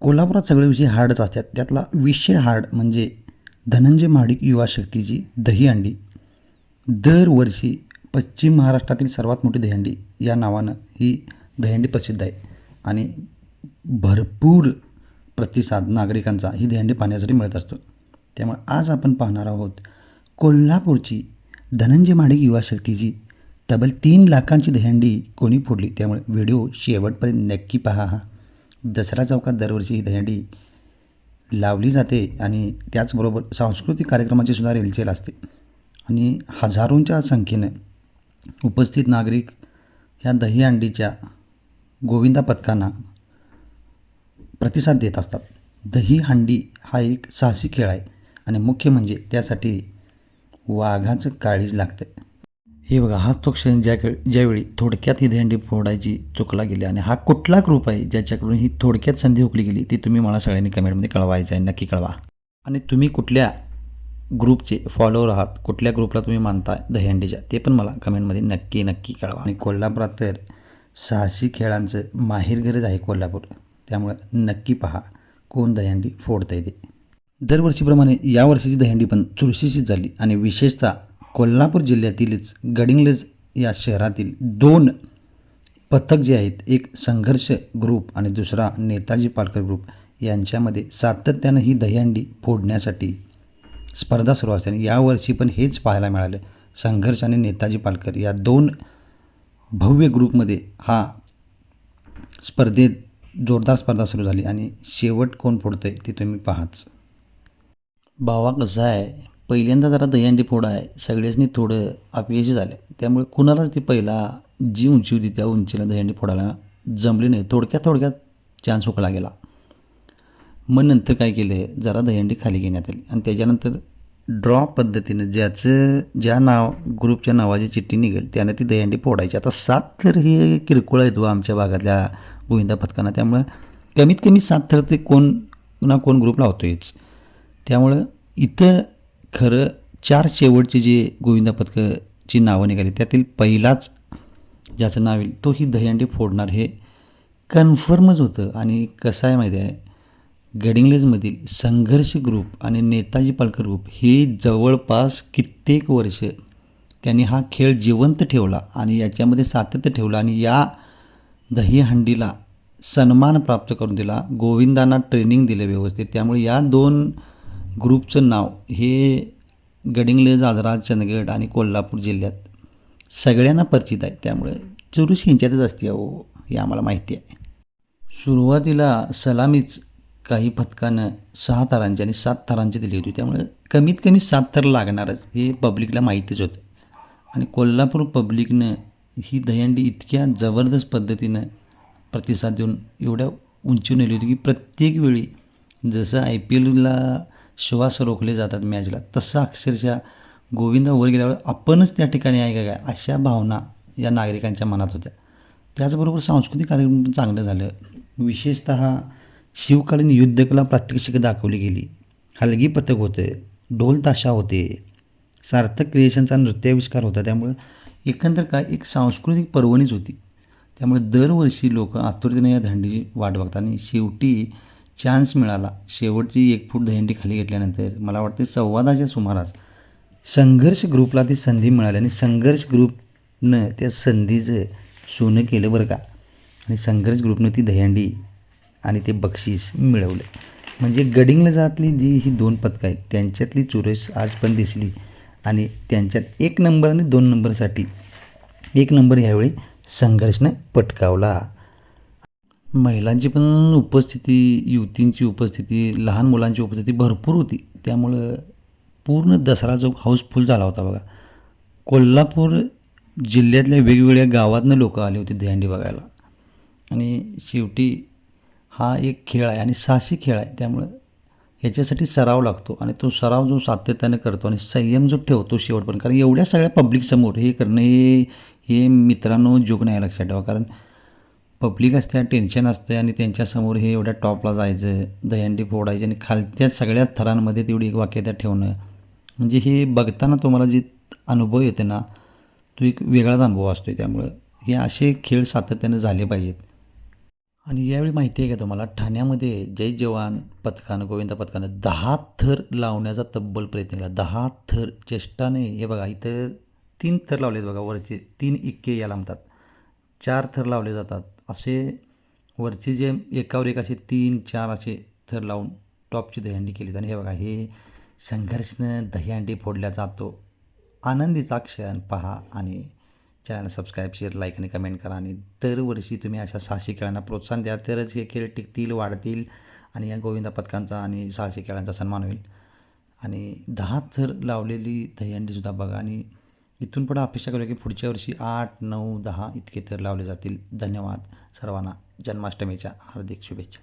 कोल्हापुरात सगळे विषय हार्डच असतात. त्यातला विषय हार्ड म्हणजे धनंजय महाडिक युवा शक्तीची दहीहंडी दरवर्षी पश्चिम महाराष्ट्रातील सर्वात मोठी दहीहंडी या नावानं ही दहीहंडी प्रसिद्ध आहे. आणि भरपूर प्रतिसाद नागरिकांचा ही दहीहंडी पाहण्यासाठी मिळत असतो. त्यामुळे आज आपण पाहणार आहोत कोल्हापूरची धनंजय महाडिक युवा शक्तीची तब्बल तीन लाखांची दहीहंडी कोणी फोडली? त्यामुळे व्हिडिओ शेवटपर्यंत नक्की पहा हा. दसरा चौकात दरवर्षी ही दहीहंडी लावली जाते आणि त्याचबरोबर सांस्कृतिक कार्यक्रमाची सुद्धा रेलचेल असते. आणि हजारोंच्या संख्येनं उपस्थित नागरिक ह्या दहीहंडीच्या गोविंदा पथकांना प्रतिसाद देत असतात. दहीहंडी हा एक साहसी खेळ आहे आणि मुख्य म्हणजे त्यासाठी वाघाचं काळीज लागतं हे बघा हाच तो क्षण ज्या ज्यावेळी थोडक्यात ही दहंडी फोडायची चुकला गेली आणि हा कुठला ग्रुप आहे ज्याच्याकडून ही थोडक्यात संधी हुकली गेली ती तुम्ही मला सगळ्यांनी कमेंटमध्ये कळवायचं आहे नक्की कळवा. आणि तुम्ही कुठल्या ग्रुपचे फॉलोअर आहात कुठल्या ग्रुपला तुम्ही मानता दहीहंडीच्या ते पण मला कमेंटमध्ये नक्की नक्की कळवा. आणि कोल्हापुरात तर साहसी खेळांचं माहेरघरच आहे कोल्हापूर त्यामुळं नक्की पहा कोण दहीहंडी फोडता येते दरवर्षीप्रमाणे यावर्षीची दहीहंडी पण चुरशीशीच झाली आणि विशेषतः कोल्हापूर जिल्ह्यातीलच गडिंग्लज या शहरातील दोन पथक जे आहेत एक संघर्ष ग्रुप आणि दुसरा नेताजी पालकर ग्रुप यांच्यामध्ये सातत्यानं ही दहीहंडी फोडण्यासाठी स्पर्धा सुरू असते. यावर्षी पण हेच पाहायला मिळालं. संघर्ष आणि नेताजी पालकर या दोन भव्य ग्रुपमध्ये हा स्पर्धेत जोरदार स्पर्धा सुरू झाली. आणि शेवट कोण फोडतं आहे ते तुम्ही पाहाच. बावा कसं आहे पहिल्यांदा जरा दहीहंडी फोड आहे. सगळ्यांनी थोडं अपयशी झालं. त्यामुळे कुणालाच ती पहिला जी उंची होती त्या उंचीला दहीहंडी फोडायला जमली नाही. थोडक्यात थोडक्यात चान्स हुकला गेला मग नंतर काय केलं? जरा दहीहंडी खाली घेण्यात आली. आणि त्याच्यानंतर ड्रॉ पद्धतीनं ज्याचं ज्या नाव ग्रुपच्या नावाची चिठ्ठी निघेल त्यानं ती दहीहंडी फोडायची. आता सात थर हे किरकोळ आहेत व आमच्या भागातल्या गोविंदा पथकांना त्यामुळं कमीत कमी सात थर ते कोण ना कोण ग्रुप लावतोयच. त्यामुळं इथं खरं चार शेवटचे जे गोविंदा पथकची नावं निघाली त्यातील पहिलाच ज्याचं नाव येईल तो ही दहीहंडी फोडणार हे कन्फर्मच होतं. आणि कसं आहे माहिती आहे गडिंग्लेजमधील संघर्ष ग्रुप आणि नेताजी पालकर ग्रुप हे जवळपास कित्येक वर्ष त्यांनी हा खेळ जिवंत ठेवला आणि याच्यामध्ये सातत्य ठेवलं आणि या दहीहंडीला सन्मान प्राप्त करून दिला. गोविंदांना ट्रेनिंग दिलं व्यवस्थित. त्यामुळे या दोन ग्रुपचं नाव हे गडिंग्लज आजरा चंदगड आणि कोल्हापूर जिल्ह्यात सगळ्यांना परिचित आहे. त्यामुळे चुरुश ह्यांच्यातच असते अहो हे आम्हाला माहिती आहे. सुरुवातीला सलामीच काही पथकानं सहा तारांची आणि सात तारांची दिली होती. त्यामुळे कमीत कमी सात थर लागणारच हे पब्लिकला माहितीच होतं. आणि कोल्हापूर पब्लिकनं ही दहीहंडी इतक्या जबरदस्त पद्धतीनं प्रतिसाद देऊन एवढ्या उंची नेली होती की प्रत्येक वेळी जसं आय पी एलला श्वास रोखले जातात मॅचला. तसं अक्षरशः गोविंद वर गेल्यावर आपणच त्या ठिकाणी आहे का काय? अशा भावना या नागरिकांच्या मनात होत्या. त्याचबरोबर सांस्कृतिक कार्यक्रम पण चांगलं झालं. विशेषतः शिवकालीन युद्धकला प्रात्यक्षिक दाखवली गेली. हलगी पथक होते ढोल ताशा होते सार्थक क्रिएशनचा नृत्याविष्कार होता. त्यामुळं एकंदर काय एक सांस्कृतिक पर्वणीच होती. त्यामुळे दरवर्षी लोक आतुरतेने या दहंडीची वाट बघतात. आणि शेवटी चान्स मिळाला. शेवटची एक फूट दहीहंडी खाली घेतल्यानंतर मला वाटते संवादाच्या सुमारास संघर्ष ग्रुपला ती संधी मिळाली आणि संघर्ष ग्रुपनं त्या संधीचं सोनं केलं बरं का. आणि संघर्ष ग्रुपनं ती दहीहंडी आणि ते बक्षीस मिळवलं. म्हणजे गडिंगला जातली जी ही दोन पथकं आहेत त्यांच्यातली चुरस आज पण दिसली. आणि त्यांच्यात एक नंबर आणि दोन नंबरसाठी एक नंबर ह्यावेळी संघर्षनं पटकावला. महिलांची पण उपस्थिती युवतींची उपस्थिती लहान मुलांची उपस्थिती भरपूर होती. त्यामुळं पूर्ण दसरा चौक हाऊसफुल झाला होता बघा. कोल्हापूर जिल्ह्यातल्या वेगवेगळ्या गावातनं लोक आले होते दहीहंडी बघायला. आणि शेवटी हा एक खेळ आहे आणि साहसी खेळ आहे. त्यामुळं ह्याच्यासाठी सराव लागतो आणि तो सराव जो सातत्यानं करतो आणि संयम जो ठेवतो शेवटपर्यंत कारण एवढ्या सगळ्या पब्लिकसमोर हे करणं हे हे मित्रांनो जोग नाही लक्षात ठेवा. कारण पब्लिक असते टेन्शन असते आणि त्यांच्यासमोर हे एवढ्या टॉपला जायचं दहीहंडी फोडायची आणि खालत्या सगळ्या थरांमध्ये तेवढी एक वाक्यता ठेवणं. म्हणजे हे बघताना तुम्हाला जे अनुभव येते ना तो एक वेगळाच अनुभव असतो आहे त्यामुळं. हे असे खेळ सातत्यानं झाले पाहिजेत. आणि यावेळी माहिती आहे का तुम्हाला ठाण्यामध्ये जय जवान पथकानं गोविंदा पथकानं दहा थर लावण्याचा तब्बल प्रयत्न केला. दहा थर चेष्टाने हे बघा इथं तीन थर लावलेत बघा वरचे. तीन इक्के याला म्हणतात. चार थर लावले जातात. असे वरचे जे एकावर एक असे तीन चार असे थर लावून टॉपची दहीहंडी केली आणि हे बघा हे संघर्षनं दहीहंडी फोडल्या जातो. आनंदीचा क्षण पहा आणि चॅनल सबस्क्राईब शेअर लाईक आणि कमेंट करा. आणि दरवर्षी तुम्ही अशा साहसी खेळांना प्रोत्साहन द्या. तरच हे खेळ टिकतील वाढतील आणि या गोविंदा पथकांचा आणि साहसी खेळांचा सन्मान होईल. आणि दहा थर लावलेली दहीहंडीसुद्धा बघा. आणि इथून पुढे अपेक्षा करूया की पुढच्या वर्षी आठ नऊ दहा इतके तर लावले जातील. धन्यवाद सर्वांना. जन्माष्टमीच्या हार्दिक शुभेच्छा.